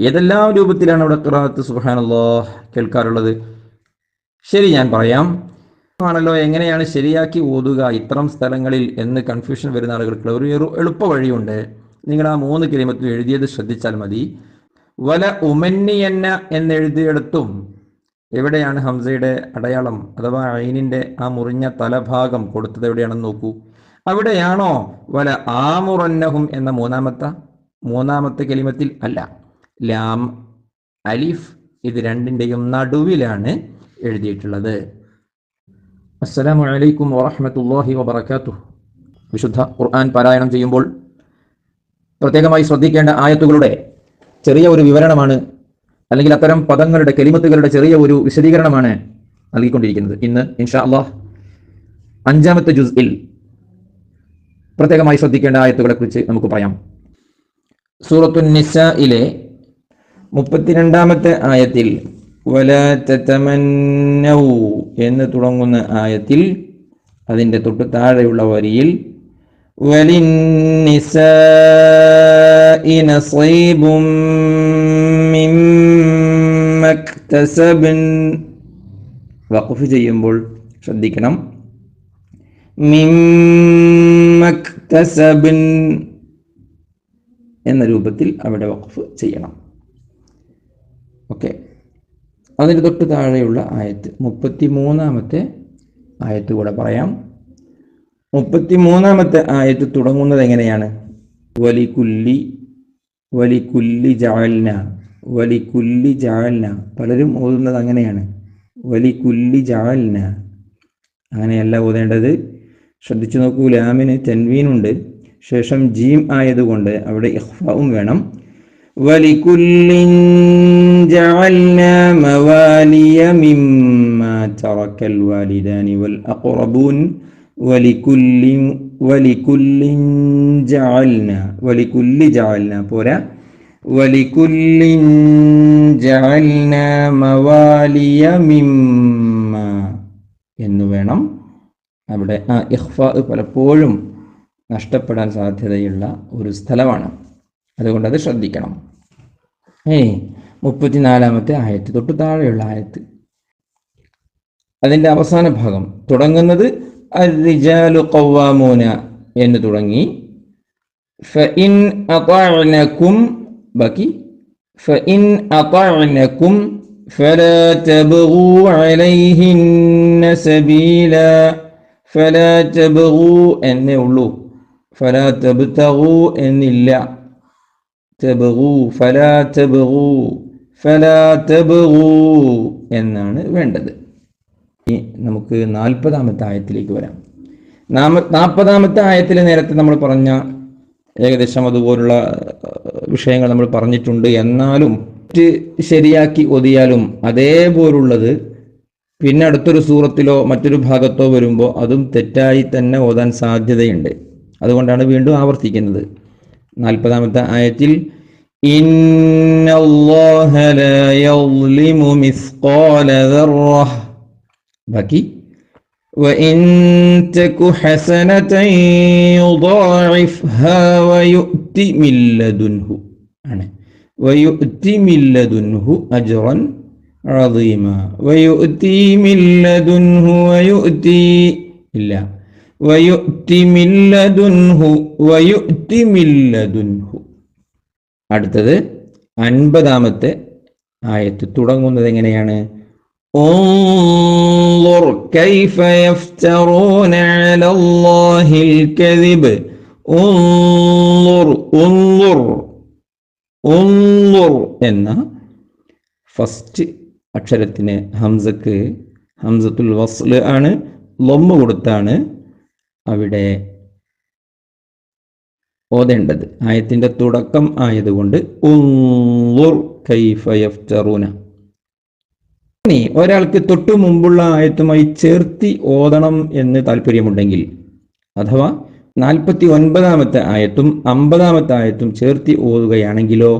ഏതെല്ലാം രൂപത്തിലാണ് അവിടെ ഖിറാഅത്ത്? സുഹാനല്ലോ കേൾക്കാറുള്ളത്? ശരി ഞാൻ പറയാം. ആണല്ലോ എങ്ങനെയാണ് ശരിയാക്കി ഓതുക ഇത്തരം സ്ഥലങ്ങളിൽ എന്ന് കൺഫ്യൂഷൻ വരുന്ന ആളുകൾക്ക് ഒരു എളുപ്പ വഴിയുണ്ട്. നിങ്ങൾ ആ മൂന്ന് കിലിമത്തിൽ എഴുതിയത് ശ്രദ്ധിച്ചാൽ മതി. വല ഉമന്നിയെന്ന എന്നെഴുതിയെടുത്തും. എവിടെയാണ് ഹംസയുടെ അടയാളം? അഥവാ അയിനിന്റെ ആ മുറിഞ്ഞ തലഭാഗം കൊടുത്തത് എവിടെയാണെന്ന് നോക്കൂ. അവിടെയാണോ? വല ആമുറന്നഹും എന്ന മൂന്നാമത്തെ മൂന്നാമത്തെ കലിമത്തിൽ അല്ല. ലാം അലിഫ് ഇത് രണ്ടിന്റെയും നടുവിലാണ് എഴുതിയിട്ടുള്ളത്. അസ്സലാമു അലൈക്കും വറഹ്മത്തുള്ളാഹി വബറകാതുഹു. വിശുദ്ധ ഖുർആൻ പാരായണം ചെയ്യുമ്പോൾ പ്രത്യേകമായി ശ്രദ്ധിക്കേണ്ട ആയത്തുകളുടെ ചെറിയ ഒരു വിവരണമാണ് അല്ലെങ്കിൽ അത്തരം പദങ്ങളുടെ കെലിമത്തുകളുടെ ചെറിയ ഒരു വിശദീകരണമാണ് നൽകിക്കൊണ്ടിരിക്കുന്നത്. ഇന്ന് ഇൻഷാ അള്ളാഹ് അഞ്ചാമത്തെ ജുസ്ഇൽ പ്രത്യേകമായി ശ്രദ്ധിക്കേണ്ട ആയത്തുകളെ കുറിച്ച് നമുക്ക് പറയാം. സൂറത്തു നിസയിലെ മുപ്പത്തിരണ്ടാമത്തെ ആയത്തിൽ വല തതമന്നൗ എന്ന് തുടങ്ങുന്ന ആയത്തിൽ അതിന്റെ തൊട്ട് താഴെയുള്ള വരിയിൽ വഖഫ് ചെയ്യുമ്പോൾ ശ്രദ്ധിക്കണം എന്ന രൂപത്തിൽ അവിടെ വഖഫ് ചെയ്യണം. ഓക്കെ അതിന് തൊട്ട് താഴെയുള്ള ആയത്ത് മുപ്പത്തി മൂന്നാമത്തെ ആയത്ത് കൂടെ പറയാം. മുപ്പത്തി മൂന്നാമത്തെ ആയത്ത് തുടങ്ങുന്നത് എങ്ങനെയാണ്? വലികുല്ലി വലികുല്ലി ജാൽന വലികുല്ലി ജാൽന. പലരും ഓതുന്നത് അങ്ങനെയാണ്. വലികുല്ലി ജാൽന. അങ്ങനെയല്ല ഓതേണ്ടത്. ശ്രദ്ധിച്ചു നോക്കൂ ലാമിന് തെൻവീനുണ്ട്. ശേഷം ജീം ആയതുകൊണ്ട് അവിടെ ഇഹ്ഫാവും വേണം. ولكل جعلنا موالي مما ترك الوالدان والأقربون ولكل ولكل جعلنا ولكل جعلنا പോരാ ولكل جعلنا موالي مما എന്ന് വേണം അവിടെ ആ ഇഖ്ഫ പലപ്പോഴും നഷ്ടപ്പെടാൻ സാധ്യതയുള്ള ഒരു സ്ഥലമാണ് അതുകൊണ്ട് അത് ശ്രദ്ധിക്കണം ഏയ് മുപ്പത്തിനാലാമത്തെ ആയത്ത് തൊട്ട് താഴെയുള്ള ആയത്ത്. അതിന്റെ അവസാന ഭാഗം തുടങ്ങുന്നത് എന്ന് തുടങ്ങി. എന്നേ ഉള്ളൂ. എന്നില്ല. തബഗൂ ഫലാ തബഗൂ ഫലാ തബഗൂ എന്നാണ് വേണ്ടത്. നമുക്ക് നാൽപ്പതാമത്തെ ആയത്തിലേക്ക് വരാം. നാമ നാൽപ്പതാമത്തെ ആയത്തിലെ നേരത്തെ നമ്മൾ പറഞ്ഞ ഏകദേശം അതുപോലുള്ള വിഷയങ്ങൾ നമ്മൾ പറഞ്ഞിട്ടുണ്ട്. എന്നാലും ശരിയാക്കി ഒതിയാലും അതേപോലുള്ളത് പിന്നെ അടുത്തൊരു സൂറത്തിലോ മറ്റൊരു ഭാഗത്തോ വരുമ്പോൾ അതും തെറ്റായി തന്നെ ഓതാൻ സാധ്യതയുണ്ട്. അതുകൊണ്ടാണ് വീണ്ടും ആവർത്തിക്കുന്നത്. നാൽപ്പതാമത്തെ ആയത്തിൽ ബാക്കി وإن تك حسنة يضاعفها ويؤت من لدنه ويؤت من لدنه أجرا عظيما ويؤتي من لدنه ويؤتي إلا ويؤتي من لدنه ويؤتي من لدنه അടുത്തത് അൻപതാമത്തെ ആയത്ത് തുടങ്ങുന്നത് എങ്ങനെയാണ് انظر كيف يفترون على الله الكذب انظر انظر انظر എന്ന ഫസ്റ്റ് അക്ഷരത്തിന് ഹംസക്ക് ഹംസത്തുൽ വസ്ല് ആണ് ലൊമ്മ കൊടുത്താണ് അവിടെ ഓതേണ്ടത്. ആയത്തിന്റെ തുടക്കം ആയതുകൊണ്ട് ഇനി ഒരാൾക്ക് തൊട്ടു മുമ്പുള്ള ആയത്തുമായി ചേർത്തി ഓതണം എന്ന് താല്പര്യമുണ്ടെങ്കിൽ അഥവാ നാൽപ്പത്തി ഒൻപതാമത്തെ ആയത്തും അമ്പതാമത്തെ ആയത്തും ചേർത്തി ഓതുകയാണെങ്കിലോ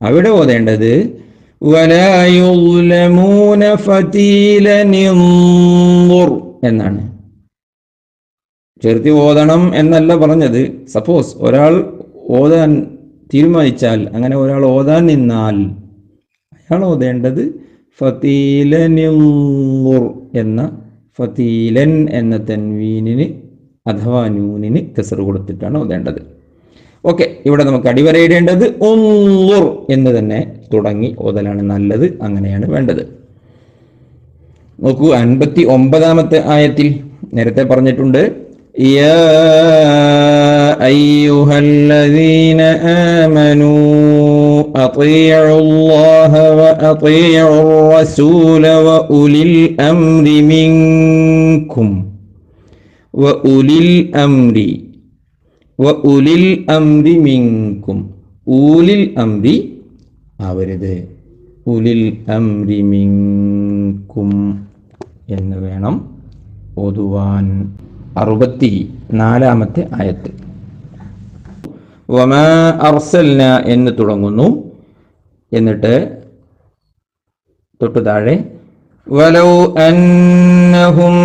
അവിടെ ഓതേണ്ടത് എന്നാണ്. ചേർത്തി ഓതണം എന്നല്ല പറഞ്ഞത്. സപ്പോസ് ഒരാൾ ഓതാൻ തീരുമാനിച്ചാൽ അങ്ങനെ ഒരാൾ ഓതാൻ നിന്നാൽ അയാൾ ഓതേണ്ടത് ഫതീലനിർ എന്ന ഫതീലൻ എന്ന തൻവീനിന് അഥവാ നൂനിന് കസർ കൊടുത്തിട്ടാണ് ഓതേണ്ടത്. ഓക്കെ ഇവിടെ നമുക്ക് അടിവരയിടേണ്ടത് ഒന്നുർ എന്ന് തന്നെ തുടങ്ങി ഓതലാണ് നല്ലത് അങ്ങനെയാണ് വേണ്ടത്. നോക്കൂ അൻപത്തി ഒമ്പതാമത്തെ ആയത്തിൽ നേരത്തെ പറഞ്ഞിട്ടുണ്ട് يا أيها الذين آمنوا أطيعوا الله وأطيعوا الرسول وأولي الأمر منكم وأولي الأمر وأولي الأمر منكم أولي الأمر അവരുത് ഉലിൽ അംരി മിങ്കും എന്ന് വേണം ഓതുവാൻ അറുപത്തി നാലാമത്തെ ആയത്ത്. വമാ അർസൽന എന്ന് തുടങ്ങുന്നു. എന്നിട്ട് തൊട്ടു താഴെ ولو أنهم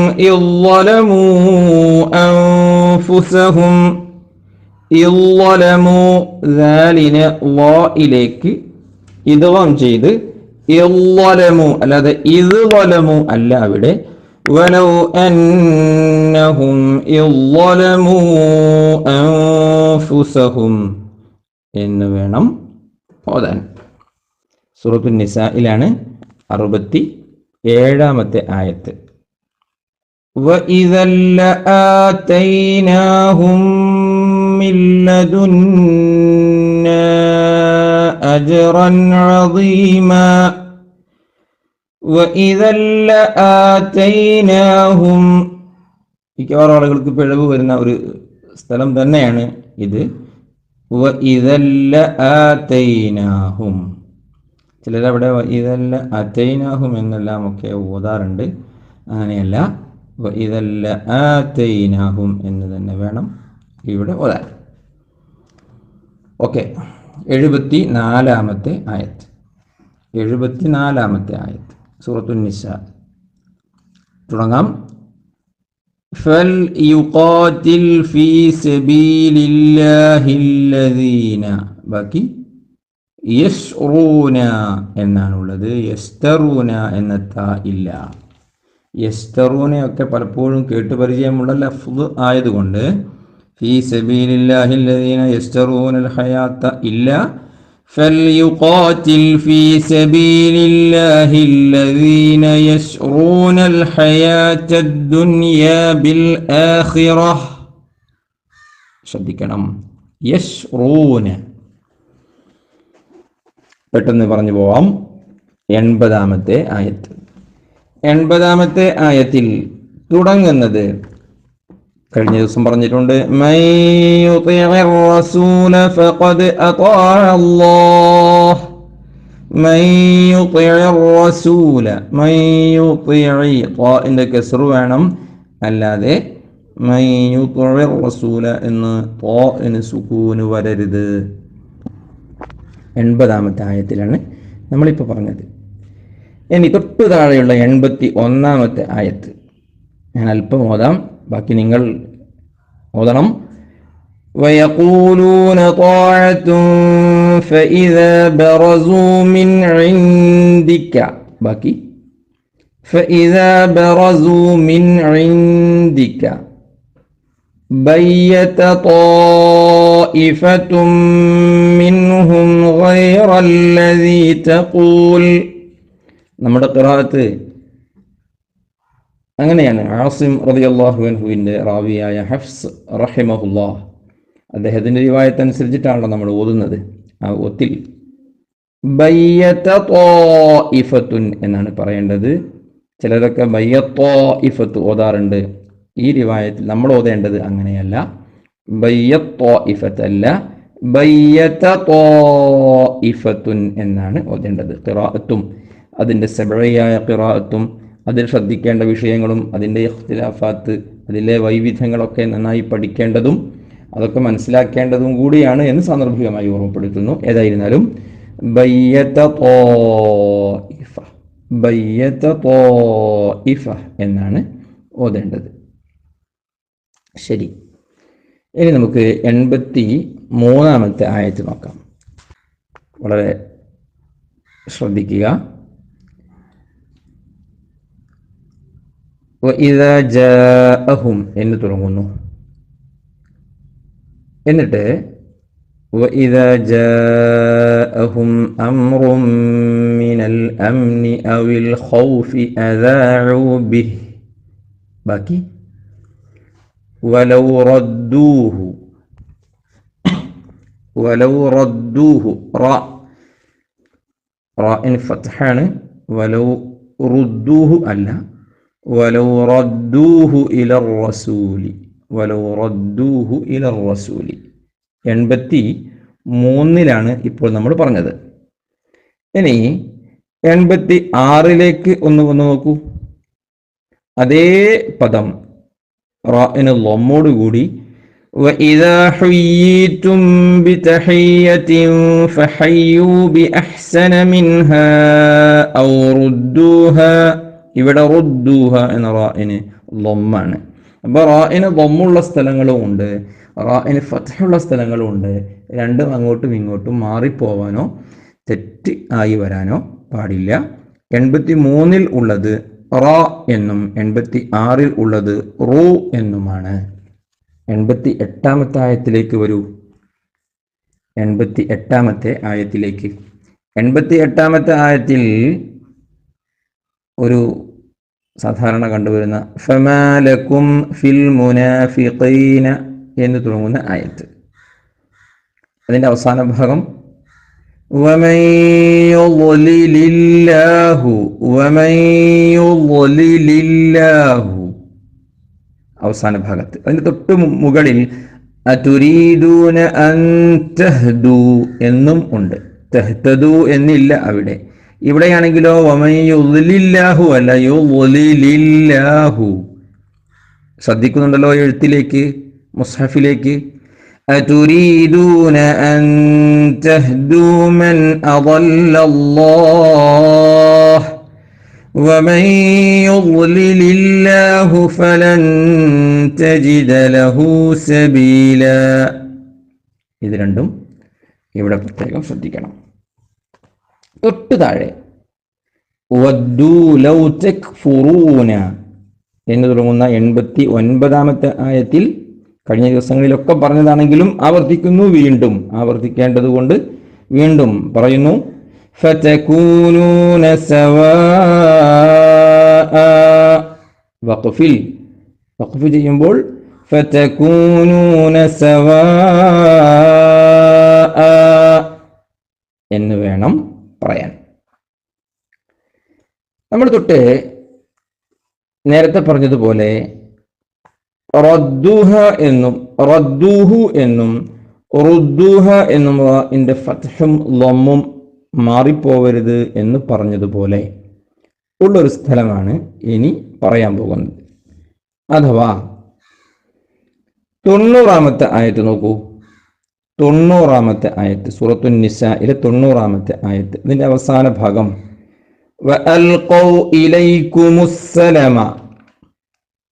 ഇതവം ചെയ്ത് അല്ലാതെ ഇത് വലമു അല്ല അവിടെ. ولو أنهم إذ ظلموا أنفسهم എന്ന് വേണം ഓതാൻ സൂറത്തു നിസായിലാണ് അറുപത്തി ഏഴാമത്തെ ആയത്ത് وإذا لآتيناهم من لدنا أجرا عظيما وإذا لآتيناهم മിക്കവാറും ആളുകൾക്ക് പിഴവ് വരുന്ന ഒരു സ്ഥലം തന്നെയാണ് ഇത് ഇതല്ല ആതൈനാഹും ചിലരവിടെ ഇതല്ല അത്തൈനാഹും എന്നെല്ലാം ഒക്കെ ഓതാറുണ്ട് അങ്ങനെയല്ല ഇതല്ല ആതൈനാഹും എന്ന് തന്നെ വേണം ഇവിടെ ഓതാൻ ഓക്കെ എഴുപത്തി നാലാമത്തെ ആയത്ത് എഴുപത്തി നാലാമത്തെ ആയത്ത് സൂറത്തുനിസ തുടങ്ങാം فليقاتل في سبيل الله الذين ബാക്കി യസ്റൂന എന്നാണുള്ളത് യസ്തറൂന എന്ന ത ഇല്ല യസ്തറൂനയൊക്കെ പലപ്പോഴും കേട്ടുപരിചയമുള്ള ലഫ്ദ് ആയതുകൊണ്ട് ഫീ സബീലില്ലാഹി الذين يشترون الحياة ഇല്ല فليقاتل في سبيل الله الذين يشرون الحياة الدنيا بالآخرة ശ്രദ്ധിക്കണം യശ്റൂന പെട്ടെന്ന് പറഞ്ഞു പോവാം എൺപതാമത്തെ ആയത്ത് എൺപതാമത്തെ ആയത്തിൽ തുടങ്ങുന്നത് കഴിഞ്ഞ ദിവസം പറഞ്ഞിട്ടുണ്ട് "മൻ യുതിഇർ റസൂല ഫഖദ് അതാഅ അല്ലാഹ്. മൻ യുതിഇർ റസൂല മൻ യുതിഇ ത്വാഇന്റെ കസ്റ് വേണം. അല്ലാതെ എന്ന് സുകൂന് വരരുത്. എൺപതാമത്തെ ആയത്തിലാണ് നമ്മളിപ്പോൾ പറഞ്ഞത്. ഇനി തൊട്ടു താഴെയുള്ള എൺപത്തി ഒന്നാമത്തെ ആയത്ത് ഞാൻ അല്പം ഓതാം. ബാക്കി നിങ്ങൾ ഓതണം ويقولون طاعة فإذا برزوا من عندك باقي فإذا برزوا من عندك بيت طائفة منهم غير الذي تقول നമ്മുടെ ഖിറാഅത്ത് അങ്ങനെയാണ് ആസിം റളിയല്ലാഹു അൻഹുവിന്റെ റാവിയായ ഹഫ്സ് റഹിമഹുല്ലാ അദ്ദേഹത്തിന്റെ റിവായത്ത് അനുസരിച്ചിട്ടാണല്ലോ നമ്മൾ ഓതുന്നത്. ആ ഒത്തിൽ ബയ്യത്തോഇഫത്തുൻ എന്നാണ് പറയേണ്ടത്. ചിലരൊക്കെ ബയ്യത്തോ ഇഫത്ത് ഓതാറുണ്ട്. ഈ റിവായത്തിൽ നമ്മൾ ഓതേണ്ടത് അങ്ങനെയല്ല. ബയ്യത്തോ ഇഫത്ത് അല്ല ബയ്യത്തോഇഫത്തുൻ എന്നാണ് ഓതേണ്ടത്. ഖിറാഅത്തും അതിന്റെ സെബഴയായ ഖിറാഅത്തും അതിൽ ശ്രദ്ധിക്കേണ്ട വിഷയങ്ങളും അതിന്റെ ഇഖ്തിലാഫാത്ത് അതിലെ വൈവിധ്യങ്ങളൊക്കെ നന്നായി പഠിക്കേണ്ടതും അതൊക്കെ മനസ്സിലാക്കേണ്ടതും കൂടിയാണ് എന്ന് സാന്ദർഭികമായി ഓർമ്മപ്പെടുത്തുന്നു. ഏതായിരുന്നാലും എന്നാണ് ഓതേണ്ടത്. ശരി. ഇനി നമുക്ക് എൺപത്തി മൂന്നാമത്തെ ആയത്ത് നോക്കാം. വളരെ ശ്രദ്ധിക്കുക. وإذا جاءهم എന്ന് തുടങ്ങുന്നു എന്നിട്ട് وإذا جاءهم أمر من الأمن أو الخوف أذاعوا به باقي ولو ردوه ولو ردوه را റാഇന് ഫത്ഹാണ് വലൗ റുദ്ദൂഹു അല്ല വലൗ റദ്ദൂഹു ഇലർ റസൂലി വലൗ റദ്ദൂഹു ഇലർ റസൂലി എൺപത്തി മൂന്നിലാണ് ഇപ്പോൾ നമ്മൾ പറഞ്ഞത് ഇനി എൺപത്തി ആറിലേക്ക് ഒന്ന് വന്ന് നോക്കൂ അതേ പദം റാഇന് ലൊമ്മോടുകൂടി وإذا حييتم بتحية فحيوا بأحسن منها أو ردوها ഇവിടെ റുദ്ദൂഹ എന്ന റായിന് ലൊമ്മാണ് അപ്പോൾ റായിന് ലൊമ്മുള്ള സ്ഥലങ്ങളും ഉണ്ട്. റായിന് ഫത്തുള്ള സ്ഥലങ്ങളും ഉണ്ട്. രണ്ടും അങ്ങോട്ടും ഇങ്ങോട്ടും മാറിപ്പോവാനോ തെറ്റ് ആയി വരാനോ പാടില്ല. എൺപത്തി മൂന്നിൽ ഉള്ളത് റ എന്നും എൺപത്തി ആറിൽ ഉള്ളത് റൂ എന്നുമാണ്. എൺപത്തി എട്ടാമത്തെ ആയത്തിലേക്ക് വരൂ. എൺപത്തി എട്ടാമത്തെ ആയത്തിലേക്ക്. എൺപത്തി എട്ടാമത്തെ ആയത്തിൽ ഒരു സാധാരണ കണ്ടുവരുന്ന ഫമാലക്കും ഫിൽ മുനാഫിഖീന എന്ന് തുടങ്ങുന്ന ആയത്ത് അതിൻ്റെ അവസാന ഭാഗം ومن يضلل الله ومن يضلل الله അവസാന ഭാഗത്ത് അതിൻ്റെ തൊട്ട് മു- മുകളിൽ അതുരീദൂന അൻതഹ്ദു എന്നും ഉണ്ട് തഹ്തദു എന്നില്ല അവിടെ ഇവിടെയാണെങ്കിലോ വമയുലില്ലാഹു അല്ല യുലിലില്ലാഹു ശ്രദ്ധിക്കുന്നുണ്ടല്ലോ എഴുത്തിലേക്ക് മുസ്ഹഫിലേക്ക് أتريدون أن تهدوا من أضل الله ومن يضلل الله فلن تجد له سبيلا ഇത് രണ്ടും ഇവിടെ പ്രത്യേകം ശ്രദ്ധിക്കണം തൊട്ട് താഴെ. എന്ന് തുടങ്ങുന്ന എൺപത്തി ഒൻപതാമത്തെ ആയത്തിൽ കഴിഞ്ഞ ദിവസങ്ങളിലൊക്കെ പറഞ്ഞതാണെങ്കിലും ആവർത്തിക്കുന്നു വീണ്ടും. ആവർത്തിക്കേണ്ടത് കൊണ്ട് വീണ്ടും പറയുന്നു വഖഫിൽ. വഖഫ് ചെയ്യുമ്പോൾ എന്ന് വേണം പറയാൻ. നമ്മൾ തൊട്ട് നേരത്തെ പറഞ്ഞതുപോലെ റദ്ദുഹ എന്നും റദ്ദൂഹു എന്നും റുദ്ദുഹ എന്നും ഇന്റെ ഫത്ഹും ലൊമ്മും മാറിപ്പോവരുത് എന്ന് പറഞ്ഞതുപോലെ ഉള്ളൊരു സ്ഥലമാണ് ഇനി പറയാൻ പോകുന്നത്. അഥവാ തൊണ്ണൂറാമത്തെ ആയത്ത് നോക്കൂ. തൊണ്ണൂറാമത്തെ ആയത്ത് സൂറത്തു നിസയിലെ തൊണ്ണൂറാമത്തെ ആയത്ത്. ഇതിന്റെ അവസാന ഭാഗം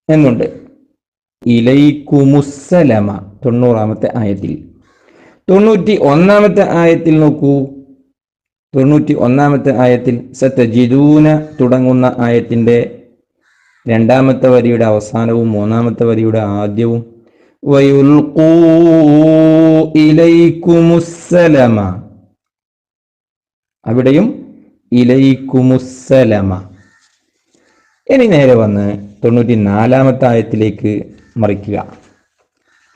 എന്നുണ്ട്. ഇലൈക്കുമുസ്സലമ തൊണ്ണൂറാമത്തെ ആയത്തിൽ. തൊണ്ണൂറ്റി ഒന്നാമത്തെ ആയത്തിൽ നോക്കൂ. തൊണ്ണൂറ്റി ഒന്നാമത്തെ ആയത്തിൽ സത്യജിദൂന തുടങ്ങുന്ന ആയത്തിന്റെ രണ്ടാമത്തെ വരിയുടെ അവസാനവും മൂന്നാമത്തെ വരിയുടെ ആദ്യവും അവിടെയും ഇലൈക്കുമുസ്സലമ. ഇനി നേരെ വന്ന് തൊണ്ണൂറ്റി നാലാമത്തെ ആയത്തിലേക്ക് മറിക്കുക.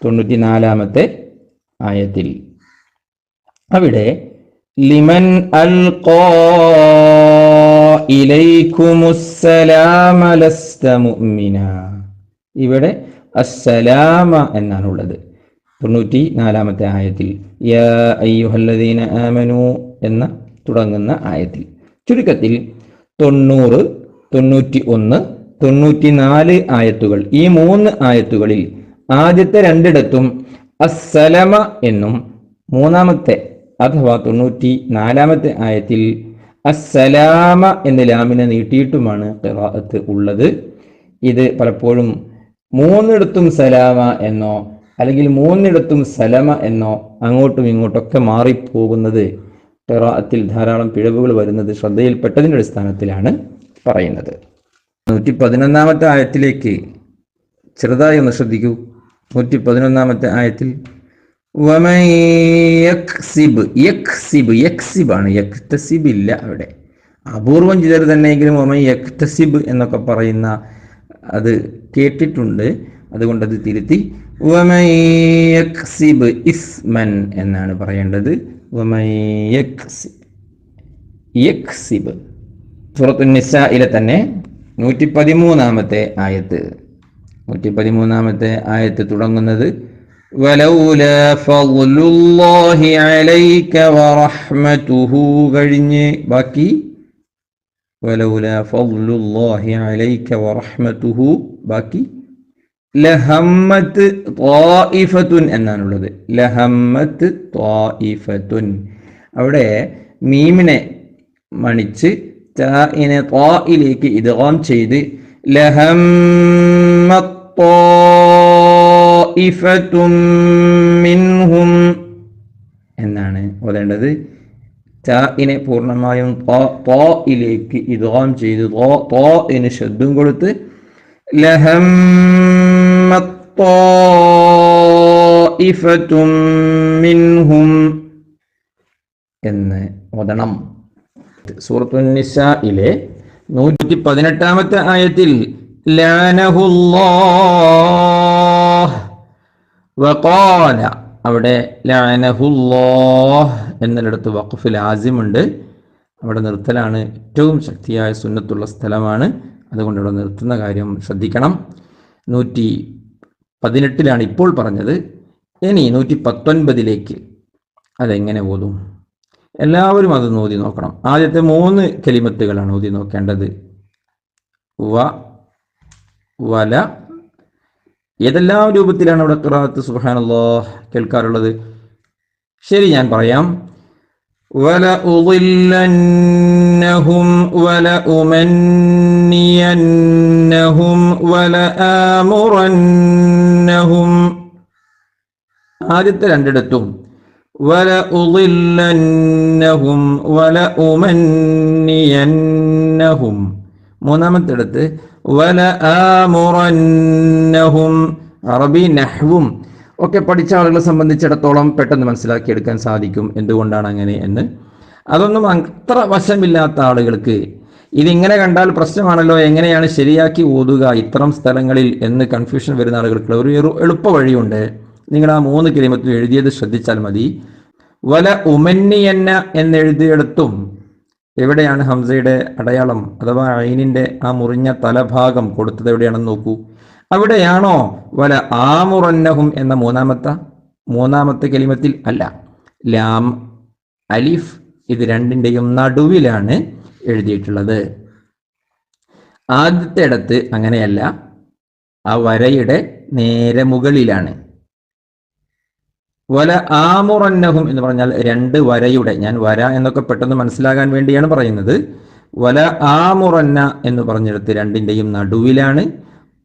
തൊണ്ണൂറ്റി നാലാമത്തെ ആയത്തിൽ. അവിടെ ലിമൻ അൽ ഇലൈക്കുമുസ്സലാമ ലസ്ത ഇവിടെ അസ്സലാമ എന്നാണ് ഉള്ളത് തൊണ്ണൂറ്റി നാലാമത്തെ ആയത്തിൽ യാ ആമനു എന്ന തുടങ്ങുന്ന ആയത്തിൽ. ചുരുക്കത്തിൽ തൊണ്ണൂറ് തൊണ്ണൂറ്റി ഒന്ന് തൊണ്ണൂറ്റി നാല് ആയത്തുകൾ ഈ മൂന്ന് ആയത്തുകളിൽ ആദ്യത്തെ രണ്ടിടത്തും അസ്സലമ എന്നും മൂന്നാമത്തെ അഥവാ തൊണ്ണൂറ്റി നാലാമത്തെ ആയത്തിൽ അസ്സലാമ എന്ന ലാമിനെ നീട്ടിയിട്ടുമാണ് ഉള്ളത്. ഇത് പലപ്പോഴും മൂന്നിടത്തും സലാമ എന്നോ അല്ലെങ്കിൽ മൂന്നിടത്തും സലമ എന്നോ അങ്ങോട്ടും ഇങ്ങോട്ടൊക്കെ മാറിപ്പോകുന്നത് ടെറാത്തിൽ ധാരാളം പിഴവുകൾ വരുന്നത് ശ്രദ്ധയിൽപ്പെട്ടതിന്റെ അടിസ്ഥാനത്തിലാണ് പറയുന്നത്. നൂറ്റി പതിനൊന്നാമത്തെ ആയത്തിലേക്ക് ചെറുതായി ഒന്ന് ശ്രദ്ധിക്കൂ. നൂറ്റി പതിനൊന്നാമത്തെ ആയത്തിൽ ാണ് യക്തസിബ് ഇല്ല അവിടെ. അപൂർവം ചിലർ തന്നെയെങ്കിലും ഒമൈ യക്തസിബ് എന്നൊക്കെ പറയുന്ന അത് കേട്ടിട്ടുണ്ട്. അതുകൊണ്ട് അത് തിരുത്തി. വമൻ യക്സിബ് ഇസ്മൻ എന്നാണ് പറയേണ്ടത്. വമൻ യക്സിബ്. സൂറത്തു നിസായിലെ തന്നെ നൂറ്റി പതിമൂന്നാമത്തെ ആയത്ത് നൂറ്റി പതിമൂന്നാമത്തെ ആയത്ത് തുടങ്ങുന്നത് ബാക്കി വലൗല ഫളുല്ലാഹി അലൈക വറഹ്മതുഹു ബാക്കി ലഹമ്മത്ത് ത്വായിഫത്തുൻ എന്നാണുള്ളത്. ലഹമ്മത്ത് ത്വായിഫത്തുൻ അവിടെ മീമിനെ മണിച്ച് താഇനെ ത്വായിലേക്ക് ഇദ്ഗാം ചെയ്ത് ലഹമ്മത്ത് മിൻഹും എന്നാണ് ഓതേണ്ടത്. താഇനെ പൂർണമായും ത്വായിലേക്ക് ഇദ്ഗാം ചെയ്ത്. ഇന് ശബ്ദം കൊടുത്ത് മിൻഹും എന്ന് ഓതണം. സൂറത്തു നിസയിലെ നൂറ്റി പതിനെട്ടാമത്തെ ആയത്തിൽ ലാനഹുല്ലാഹ് വഖാല അവിടെ ലഅനഹുല്ലാഹ് എന്നിടത്ത് വഖഫ് ലാസിമുണ്ട്. അവിടെ നിർത്തലാണ് ഏറ്റവും ശക്തിയായ സുന്നത്തുള്ള സ്ഥലമാണ്. അതുകൊണ്ട് അവിടെ നിർത്തുന്ന കാര്യം ശ്രദ്ധിക്കണം. നൂറ്റി പതിനെട്ടിലാണ് ഇപ്പോൾ പറഞ്ഞത്. ഇനി നൂറ്റി പത്തൊൻപതിലേക്ക് അതെങ്ങനെ ഓതും? എല്ലാവരും അത് ഓതി നോക്കണം. ആദ്യത്തെ മൂന്ന് കെലിമത്തുകളാണ് ഓതി നോക്കേണ്ടത്. വ വല ഏതെല്ലാം രൂപത്തിലാണ് അവിടെ ഖിറാഅത്ത്? സുബാനല്ലോ കേൾക്കാറുള്ളത്? ശരി ഞാൻ പറയാം. ഉമന്നിയന്നഹും വല ആമുറന്നഹും ആദ്യത്തെ രണ്ടിടത്തും വല ഉളില്ലന്നഹും വല ഉമന്നിയന്നഹും മൂന്നാമത്തിടത്ത് വല ആമുറന്നഹും അറബി നഹ്വും. ഒക്കെ പഠിച്ച ആളുകളെ സംബന്ധിച്ചിടത്തോളം പെട്ടെന്ന് മനസ്സിലാക്കിയെടുക്കാൻ സാധിക്കും എന്തുകൊണ്ടാണ് അങ്ങനെ എന്ന്. അതൊന്നും അത്ര വശമില്ലാത്ത ആളുകൾക്ക് ഇതിങ്ങനെ കണ്ടാൽ പ്രശ്നമാണല്ലോ എങ്ങനെയാണ് ശരിയാക്കി ഓതുക ഇത്തരം സ്ഥലങ്ങളിൽ എന്ന് കൺഫ്യൂഷൻ വരുന്ന ആളുകൾക്ക് ഒരു എളുപ്പ വഴിയുണ്ട്. നിങ്ങൾ ആ മൂന്ന് കിലിമത്തിൽ എഴുതിയത് ശ്രദ്ധിച്ചാൽ മതി. വല ഉമന്നിയന്ന എന്നെഴുതിയെടുത്തും എവിടെയാണ് ഹംസയുടെ അടയാളം അഥവാ ഐനിന്റെ ആ മുറിഞ്ഞ തലഭാഗം കൊടുത്തത് എവിടെയാണെന്ന് നോക്കൂ. അവിടെയാണോ? വല ആമുറന്നഹും എന്ന മൂന്നാമത്തെ മൂന്നാമത്തെ കലിമത്തിൽ അല്ല. ലാം അലിഫ് ഇത് രണ്ടിന്റെയും നടുവിലാണ് എഴുതിയിട്ടുള്ളത്. ആദ്യത്തെ ഇടത്ത് അങ്ങനെയല്ല ആ വരയുടെ നേരെ മുകളിലാണ്. വല ആമുറന്നഹും എന്ന് പറഞ്ഞാൽ രണ്ട് വരയുടെ ഞാൻ വര എന്നൊക്കെ പെട്ടെന്ന് മനസ്സിലാകാൻ വേണ്ടിയാണ് പറയുന്നത്. വല ആമുറന്ന എന്ന് പറഞ്ഞെടുത്ത് രണ്ടിന്റെയും നടുവിലാണ്.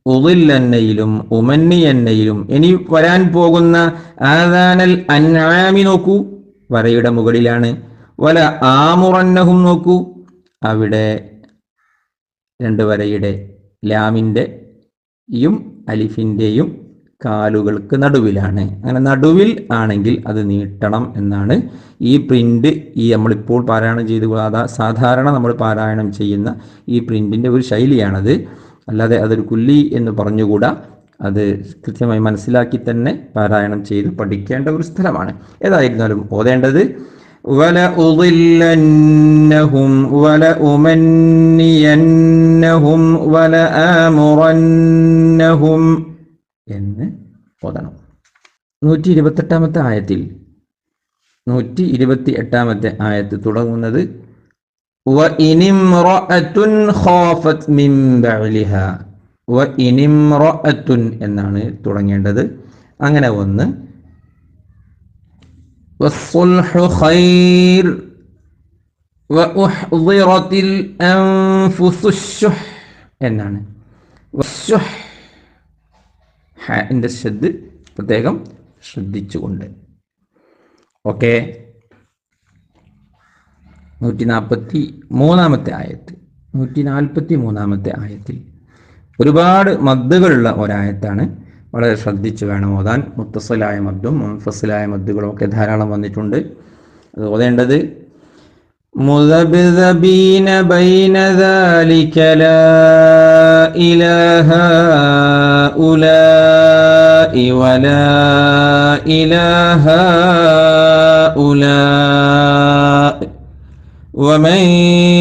ഉളില്ലന്നയിലും ഉമന്നിയന്നയിലും ഇനി വരാൻ പോകുന്ന ആദാനൽ അന്നാമി നോക്കൂ വരയുടെ മുകളിലാണ്. വല ആമുറന്നഹും നോക്കൂ അവിടെ രണ്ട് വരയുടെ ലാമിന്റെയും അലിഫിന്റെയും കാലുകൾക്ക് നടുവിലാണ്. അങ്ങനെ നടുവിൽ ആണെങ്കിൽ അത് നീട്ടണം എന്നാണ് ഈ പ്രിന്റ് ഈ നമ്മളിപ്പോൾ പാരായണം ചെയ്ത് കൂടാതെ സാധാരണ നമ്മൾ പാരായണം ചെയ്യുന്ന ഈ പ്രിന്റിന്റെ ഒരു ശൈലിയാണത്. അല്ലാതെ അതൊരു കുല്ലി എന്ന് പറഞ്ഞുകൂടാ. അത് കൃത്യമായി മനസ്സിലാക്കി തന്നെ പാരായണം ചെയ്ത് പഠിക്കേണ്ട ഒരു സ്ഥലമാണ്. ഏതായിരുന്നാലും ഓതേണ്ടത്. വല ഉദില്ലന്നഹും വല ഉമന്നിയന്നഹും വല ആമുറന്നഹും എന്ന് ഓതണം. നൂറ്റി ഇരുപത്തെട്ടാമത്തെ ആയത്തിൽ നൂറ്റി ഇരുപത്തി എട്ടാമത്തെ ആയത്ത് തുടങ്ങുന്നത് എന്നാണ് തുടങ്ങേണ്ടത്. അങ്ങനെ ഒന്ന് എന്നാണ്. ഹാന്റെ ശ്രദ്ധ പ്രത്യേകം ശ്രദ്ധിച്ചുകൊണ്ട്. ഓക്കെ. നൂറ്റി നാൽപ്പത്തി മൂന്നാമത്തെ ആയത്ത്. നൂറ്റി നാൽപ്പത്തി മൂന്നാമത്തെ ആയത്തിൽ. ഒരുപാട് മദ്ദുകളുള്ള ഒരായത്താണ് വളരെ ശ്രദ്ധിച്ച് വേണം ഓതാൻ. മുത്തസലായ മദ്ദും മുൻഫസലായ മദ്ദുകളും ഒക്കെ ധാരാളം വന്നിട്ടുണ്ട്. അത് ഓതേണ്ടത് مذبذبين بين ذلك لا إله هؤلاء ولا إله هؤلاء. ومن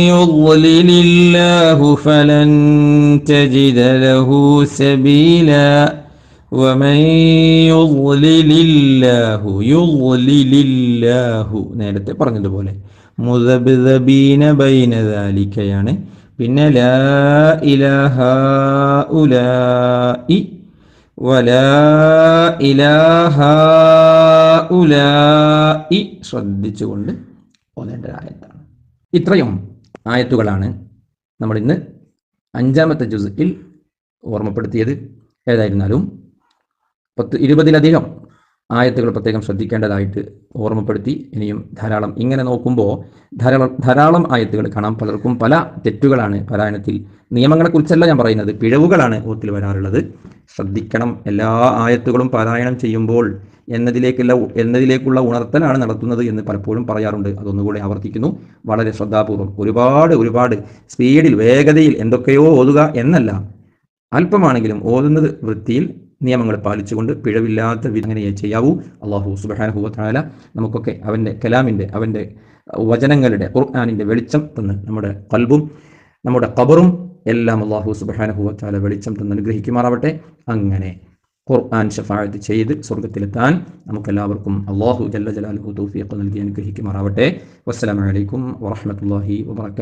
يضلل الله فلن تجد له سبيلا. നേരത്തെ പറഞ്ഞതുപോലെ മുദബ്ദബീന ബൈന ദാലിക്കയാണ്. പിന്നെ ലാ ഇലാഹ വലാ ഇലാഹ ഉലാഇ ശ്രദ്ധിച്ചുകൊണ്ട് ഓതേണ്ട ആയത്താണ്. ഇത്രയും ആയത്തുകളാണ് നമ്മൾ ഇന്ന് അഞ്ചാമത്തെ ജുസിൽ ഓർമ്മപ്പെടുത്തിയത്. ഏതായിരുന്നാലും പത്ത് ഇരുപതിലധികം ആയത്തുകൾ പ്രത്യേകം ശ്രദ്ധിക്കേണ്ടതായിട്ട് ഓർമ്മപ്പെടുത്തി ഇനിയും ധാരാളം ഇങ്ങനെ നോക്കുമ്പോൾ ധാരാളം ധാരാളം ആയത്തുകൾ കാണാം. പലർക്കും പല തെറ്റുകളാണ് പാരായണത്തിൽ നിയമങ്ങളെക്കുറിച്ചല്ല ഞാൻ പറയുന്നത്. പിഴവുകളാണ് ഓത്തിൽ വരാറുള്ളത്. ശ്രദ്ധിക്കണം. എല്ലാ ആയത്തുകളും പാരായണം ചെയ്യുമ്പോൾ എന്നതിലേക്കുള്ള എന്നതിലേക്കുള്ള ഉണർത്തലാണ് നടത്തുന്നത് എന്ന് പലപ്പോഴും പറയാറുണ്ട്. അതൊന്നുകൂടെ ആവർത്തിക്കുന്നു. വളരെ ശ്രദ്ധാപൂർവം. ഒരുപാട് ഒരുപാട് സ്പീഡിൽ വേഗതയിൽ എന്തൊക്കെയോ ഓതുക എന്നല്ല. അല്പമാണെങ്കിലും ഓതുന്നത് വൃത്തിയിൽ നിയമങ്ങൾ പാലിച്ചുകൊണ്ട് പിഴവില്ലാത്ത വിധം അങ്ങനെ ചെയ്യാവൂ. അള്ളാഹു സുബാനഹുവത്താല നമുക്കൊക്കെ അവന്റെ കലാമിന്റെ അവന്റെ വചനങ്ങളുടെ ഖുർആാനിന്റെ വെളിച്ചം തന്ന് നമ്മുടെ കൽബും നമ്മുടെ കബറും എല്ലാം അള്ളാഹു സുബാനഹുവത്താല വെളിച്ചം തന്ന് അനുഗ്രഹിക്കുമാറാവട്ടെ. അങ്ങനെ ഖുർആൻ ഷഫായത്ത് ചെയ്ത് സ്വർഗത്തിലെത്താൻ നമുക്കെല്ലാവർക്കും അള്ളാഹു ജല്ല ജലാലുഹു തൗഫീഖ് നൽകി അനുഗ്രഹിക്കുമാറാവട്ടെ. വസ്സലാമലൈക്കും വറഹമത്തല്ലാഹി വാത്തു